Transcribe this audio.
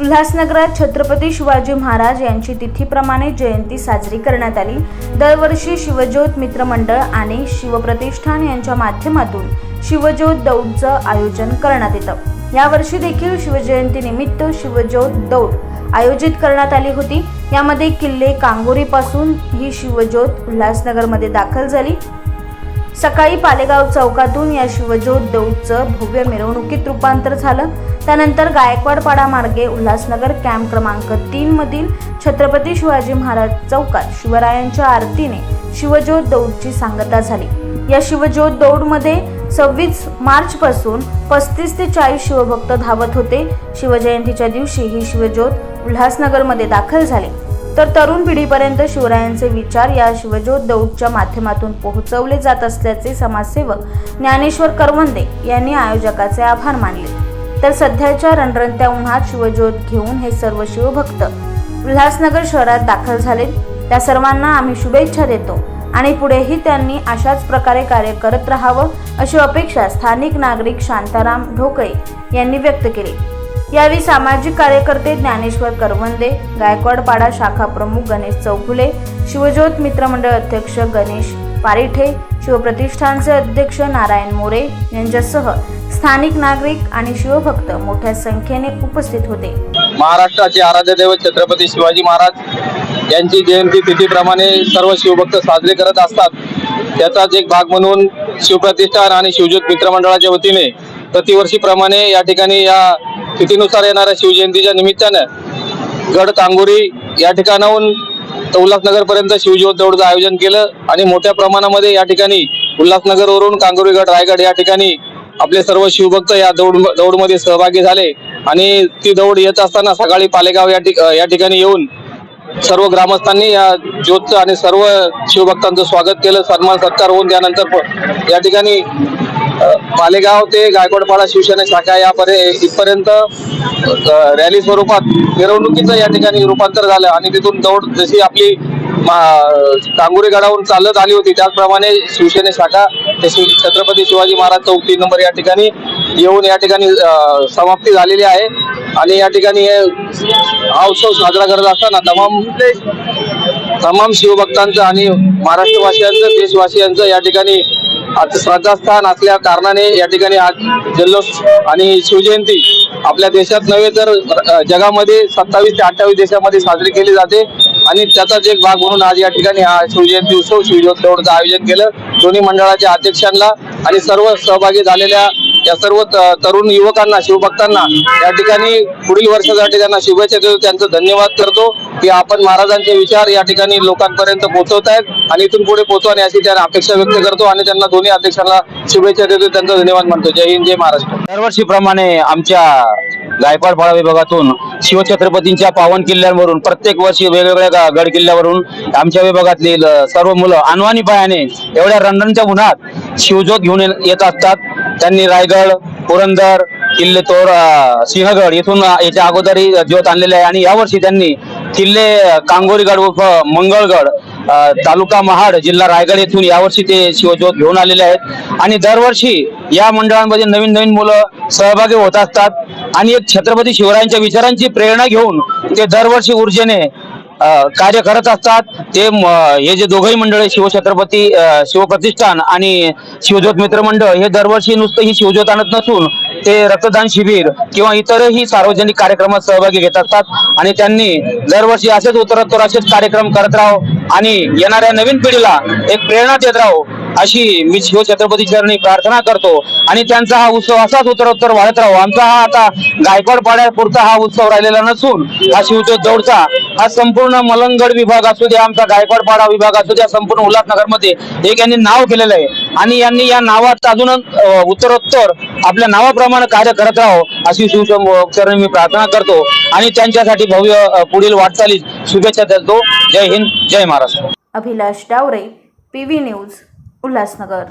उल्हासनगरात छत्रपती शिवाजी महाराज यांची तिथीप्रमाणे जयंती साजरी करण्यात आली. दरवर्षी शिवज्योत मित्रमंडळ आणि शिवप्रतिष्ठान यांच्या माध्यमातून शिवज्योत दौडचं आयोजन करण्यात येतं. यावर्षी देखील शिवजयंतीनिमित्त शिवज्योत दौड आयोजित करण्यात आली होती. यामध्ये किल्ले कांगोरीपासून ही शिवज्योत उल्हासनगरमध्ये दाखल झाली. सकाळी पालेगाव चौकातून या शिवज्योत दौडचं भव्य मिरवणुकीत रूपांतर झालं. त्यानंतर गायकवाडपाडा मार्गे उल्हासनगर कॅम्प क्रमांक तीन मधील छत्रपती शिवाजी महाराज चौकात शिवरायांच्या आरतीने शिवज्योत दौडची सांगता झाली. या शिवज्योत दौडमध्ये सव्वीस मार्च पासून पस्तीस ते चाळीस शिवभक्त धावत होते. शिवजयंतीच्या दिवशी ही शिवज्योत उल्हासनगरमध्ये दाखल झाली. तर तरुण पिढीपर्यंत शिवरायांचे विचार या शिवज्योत दौडच्या माध्यमातून पोहोचवले जात असल्याचे समाजसेवक ज्ञानेश्वर करवंदे यांनी आयोजकाचे आभार मानले. तर सध्याच्या रणरणत्या उन्हात शिवज्योत घेऊन हे सर्व शिवभक्त उल्हासनगर शहरात दाखल झाले. त्या सर्वांना आम्ही शुभेच्छा देतो आणि पुढेही त्यांनी अशाच प्रकारे कार्य करत राहावं अशी अपेक्षा स्थानिक नागरिक शांताराम ढोकळे यांनी व्यक्त केली. यावेळी सामाजिक कार्यकर्ते ज्ञानेश्वर करवंदे गायकवाडपाडा शाखा प्रमुख गणेश चौगुले शिवज्योत मित्रमंडळ अध्यक्ष गणेश पारिठे शिवप्रतिष्ठानचे अध्यक्ष नारायण मोरे यांच्यासह स्थानिक नागरिक आणि शिवभक्त मोठ्या संख्येने उपस्थित होते. महाराष्ट्राचे आराध्य दैवत छत्रपती शिवाजी महाराज यांची जयंती तिथीप्रमाणे सर्व शिवभक्त साजरे करत असतात. त्याचाच एक भाग म्हणून शिवप्रतिष्ठान आणि शिवज्योत मित्रमंडळाच्या वतीने प्रतिवर्षीप्रमाणे या ठिकाणी या तिथीनुसार येणाऱ्या शिवजयंतीच्या निमित्तानं गड कांगोरी या ठिकाणाहून तर उल्हासनगरपर्यंत शिवज्योत दौडचं आयोजन केलं आणि मोठ्या प्रमाणामध्ये या ठिकाणी उल्हासनगरवरून कांगोरीगड रायगड या ठिकाणी आपले सर्व शिवभक्त या दौड दौडमध्ये सहभागी झाले आणि ती दौड येत असताना सकाळी पालेगाव या ठिक या ठिकाणी येऊन सर्व ग्रामस्थांनी या ज्योतचं आणि सर्व शिवभक्तांचं स्वागत केलं. सन्मान सत्कार होऊन त्यानंतर प- या ठिकाणी मालेगाव ते गायकवाडपाडा शिवसेना शाखा या परे इथपर्यंत रॅली स्वरूपात मिरवणुकीचं या ठिकाणी रूपांतर झालं आणि तिथून दौड जशी आपली मा- गडावरून चालत आली होती त्याचप्रमाणे शिवसेना शाखा ते शिव छत्रपती शिवाजी महाराज चौक तीन नंबर या ठिकाणी येऊन या ठिकाणी समाप्ती झालेली आहे. आणि या ठिकाणी हे हा उत्सव साजरा करत असताना तमाम तमाम शिवभक्तांचं आणि महाराष्ट्रवासियांचं देशवासियांचं या ठिकाणी श्रद्धास्थान असल्या कारणाने या ठिकाणी आज जल्लोष आणि शिवजयंती आपल्या देशात नव्हे तर जगामध्ये सत्तावीस ते अठ्ठावीस देशामध्ये साजरी केली जाते. आणि त्याचाच एक भाग म्हणून आज या ठिकाणी हा शिवजयंती उत्सव शिवज्योत आयोजन केलं. दोन्ही मंडळाच्या अध्यक्षांना आणि सर्व सहभागी झालेल्या या सर्व तरुण युवकांना शिवभक्तांना या ठिकाणी पुढील वर्षासाठी त्यांना शुभेच्छा देतो. त्यांचं धन्यवाद करतो की आपण महाराजांचे विचार या ठिकाणी लोकांपर्यंत पोहोचवत आहेत आणि इथून पुढे पोहोचवणे अशी त्यांना अपेक्षा व्यक्त करतो आणि त्यांना दोन्ही अध्यक्षांना शुभेच्छा देतो. त्यांचा धन्यवाद म्हणतो जय हिंद जय महाराष्ट्र. दरवर्षीप्रमाणे आमच्या गायकवाड विभागातून शिवछत्रपतींच्या पावन किल्ल्यांवरून प्रत्येक वर्षी वेगवेगळ्या गड किल्ल्यावरून आमच्या विभागातली सर्व मुलं अनवाणी पायाने एवढ्या रणरणच्या उन्हात शिवज्योत घेऊन ये- येत असतात. त्यांनी रायगड पुरंदर किल्ले तोर सिंहगड येथून याच्या अगोदरही ज्योत आणलेले आहे. आणि यावर्षी त्यांनी किल्ले कांगोरीगड उर्फ मंगळगड तालुका महाड जिल्हा रायगड येथून यावर्षी ते शिवज्योत घेऊन आलेले आहेत. आणि दरवर्षी या मंडळांमध्ये नवीन नवीन मुलं सहभागी होत असतात. आणि एक छत्रपती शिवरायांच्या विचारांची प्रेरणा घेऊन ते दरवर्षी ऊर्जेने कार्य करत असतात. ते हे जे दोघंही मंडळ आहे, शिवछत्रपती शिवप्रतिष्ठान आणि शिवज्योत मित्र मंडळ हे दरवर्षी नुसतं ही शिवज्योत आणत नसून ते रक्तदान शिबिर किंवा इतरही सार्वजनिक कार्यक्रमात सहभागी घेत असतात. आणि त्यांनी दरवर्षी असेच उत्तरोत्तर असेच कार्यक्रम करत राहो आणि येणाऱ्या नवीन पिढीला एक प्रेरणा देत राहो. अशी मी शिवछत्रपती चरणी प्रार्थना करतो. आणि त्यांचा हा उत्सव असाच उत्तरोत्तर वाढत राहो. आमचा हा आता गायकवाड पाड्यापुरता हा उत्सव राहिलेला नसून हा शिवज्योत दौडचा हा संपूर्ण मलंगड विभाग असू द्या आमचा गायकवाड पाडा विभाग असू द्या संपूर्ण उल्हासनगरमध्ये एक यांनी नाव केलेलं आहे. आणि यांनी या नावात अजून उत्तरोत्तर आपल्या नावाप्रमाणे कार्य करत राहो अशी शिवचरणी मी प्रार्थना करतो. आणि त्यांच्यासाठी भव्य पुढील वाटचालीस शुभेच्छा देतो. जय हिंद जय Maharashtra. Abhilash Dawre P news Ulhasnagar.